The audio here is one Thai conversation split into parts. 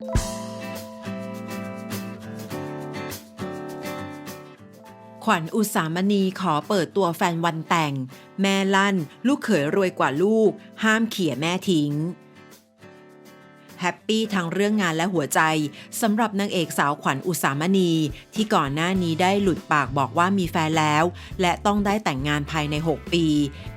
ขวัญอุสามณีขอเปิดตัวแฟนวันแต่ง แม่ลั่น ลูกเขยรวยกว่าลูก ห้ามเขี่ยแม่ทิ้ง แฮปปี้ทั้งเรื่องงานและหัวใจสำหรับนางเอกสาวขวัญอุสามณี ที่ก่อนหน้านี้ได้หลุดปากบอกว่ามีแฟนแล้ว และต้องได้แต่งงานภายใน 6 ปี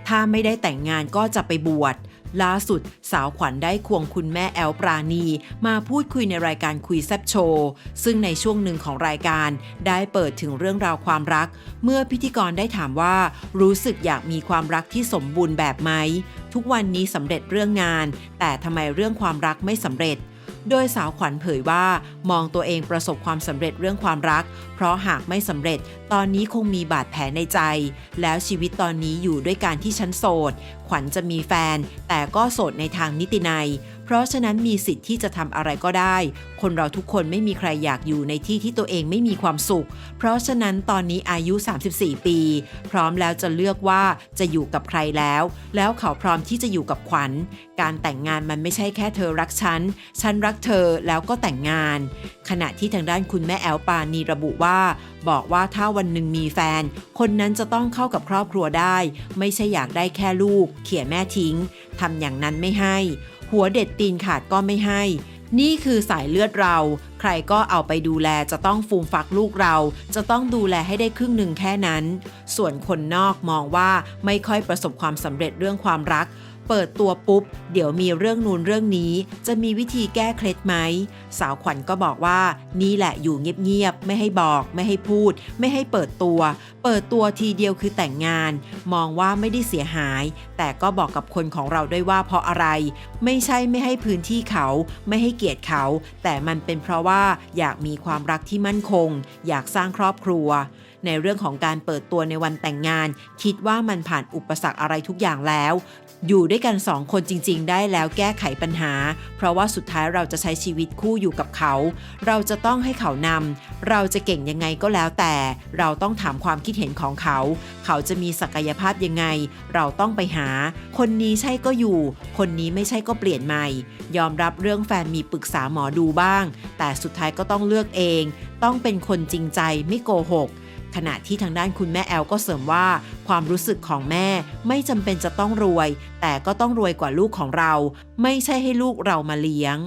ถ้าไม่ได้แต่งงานก็จะไปบวช ล่าสุด สาวขวัญได้ควงคุณแม่แอลปราณี มาพูดคุยในรายการคุยแซบโชว์ซึ่งในช่วงหนึ่งของรายการได้เปิดถึงเรื่องราวความรัก เมื่อพิธีกรได้ถามว่ารู้สึกอยากมีความรักที่สมบูรณ์แบบไหม ทุกวันนี้สำเร็จเรื่องงาน แต่ทำไมเรื่องความรักไม่สำเร็จ โดยสาวขวัญเผยว่ามองตัวเองประสบความสำเร็จเรื่องความรัก เพราะหากไม่สำเร็จตอนนี้คงมีบาดแผลในใจ แล้วชีวิตตอนนี้อยู่ด้วยการที่ฉันโสด ขวัญจะมีแฟน แต่ก็โสดในทางนิตินัย ราะฉะนั้นมีสิทธิ์ที่จะทำอะไรก็ได้ คนเราทุกคนไม่มีใครอยากอยู่ในที่ที่ตัวเองไม่มีความสุข เพราะฉะนั้นตอนนี้อายุ 34 ปี พร้อมแล้วจะเลือกว่าจะอยู่กับใครแล้ว แล้วเขาพร้อมที่จะอยู่กับขวัญ การแต่งงานมันไม่ใช่แค่เธอรักฉัน ฉันรักเธอแล้วก็แต่งงาน ขณะที่ทางด้านคุณแม่แอลปานีระบุว่า บอกว่าถ้าวันหนึ่งมีแฟน คนนั้นจะต้องเข้ากับครอบครัวได้ ไม่ใช่อยากได้แค่ลูก เขี่ยแม่ทิ้งทำอย่างนั้นไม่ให้ หัวเด็ดตีนขาดก็ไม่ให้ นี่คือสายเลือดเรา ใครก็เอาไปดูแลจะต้องฟูมฟักลูกเรา จะต้องดูแลให้ได้ครึ่งหนึ่งแค่นั้น ส่วนคนนอกมองว่าไม่ค่อยประสบความสำเร็จเรื่องความรัก เปิดตัวปุ๊บ เดี๋ยวมีเรื่องนูนเรื่องนี้ จะมีวิธีแก้เคล็ดไหม สาวขวัญก็บอกว่า นี่แหละอยู่เงียบๆ ไม่ให้บอก ไม่ให้พูด ไม่ให้เปิดตัว เปิดตัวทีเดียวคือแต่งงาน มองว่าไม่ได้เสียหาย แต่ก็บอกกับคนของเราด้วยว่าเพราะอะไร ไม่ใช่ไม่ให้พื้นที่เขา ไม่ให้เกียรติเขา แต่มันเป็นเพราะว่าอยากมีความรักที่มั่นคง อยากสร้างครอบครัว ในเรื่องของการเปิดตัวในวันแต่งงาน คิดว่ามันผ่านอุปสรรคอะไรทุกอย่างแล้ว อยู่ด้วยกันสองคนจริง ๆ ได้แล้วแก้ไขปัญหา เพราะว่าสุดท้ายเราจะใช้ชีวิตคู่อยู่กับเขา เราจะต้องให้เขานำเราจะเก่งยังไงก็แล้วแต่ เราต้องถามความคิดเห็นของเขา เขาจะมีศักยภาพยังไง เราต้องไปหา คนนี้ใช่ก็อยู่ คนนี้ไม่ใช่ก็เปลี่ยนใหม่ ยอมรับเรื่องแฟนมีปรึกษาหมอดูบ้าง แต่สุดท้ายก็ต้องเลือกเอง ต้องเป็นคนจริงใจไม่โกหก ขณะที่ทางด้านคุณแม่แอลก็เสริมว่าความรู้สึกของแม่ไม่จำเป็นจะต้องรวย แต่ก็ต้องรวยกว่าลูกของเรา ไม่ใช่ให้ลูกเรามาเลี้ยง